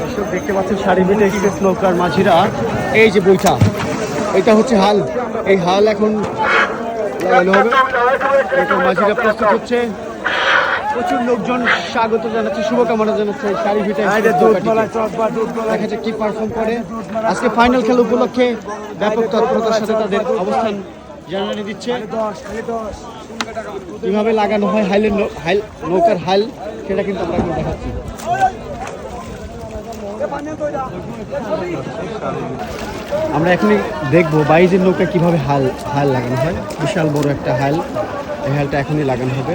দর্শক দেখতে পাচ্ছেন বেটে এক্সপ্রেস নৌকার মাঝিরা। এই যে এটা হচ্ছে হাল। এই হাল এখন লাগানো হবে। নৌকার মাঝিরা প্রস্তুত হচ্ছে। প্রচুর লোকজন স্বাগত জানাচ্ছে শুভকামনা জানাচ্ছে শাড়ি ভিটে দেখা যাক কি পারফর্ম করে। আজকে ফাইনাল খেলা উপলক্ষে ব্যাপক তৎপরতার সাথে তাদের অবস্থান জানানি দিচ্ছে। কীভাবে লাগানো হয় হাইলের হাইল নৌকার হাইল সেটা কিন্তু আমরা এখন দেখাচ্ছি। আমরা এখনই দেখব বাইজের নৌকা কীভাবে হাল হাল লাগানো হয়। বিশাল বড় একটা হাল এই হালটা এখনই লাগানো হবে।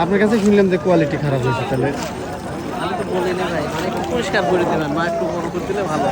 আপনার কাছে শুনলাম যে কোয়ালিটি খারাপ হয়েছে তাহলে। আমি তো বলি না ভাই মানে পরিষ্কার করে দেবেন মা একটু বড় করে দিলে ভালো।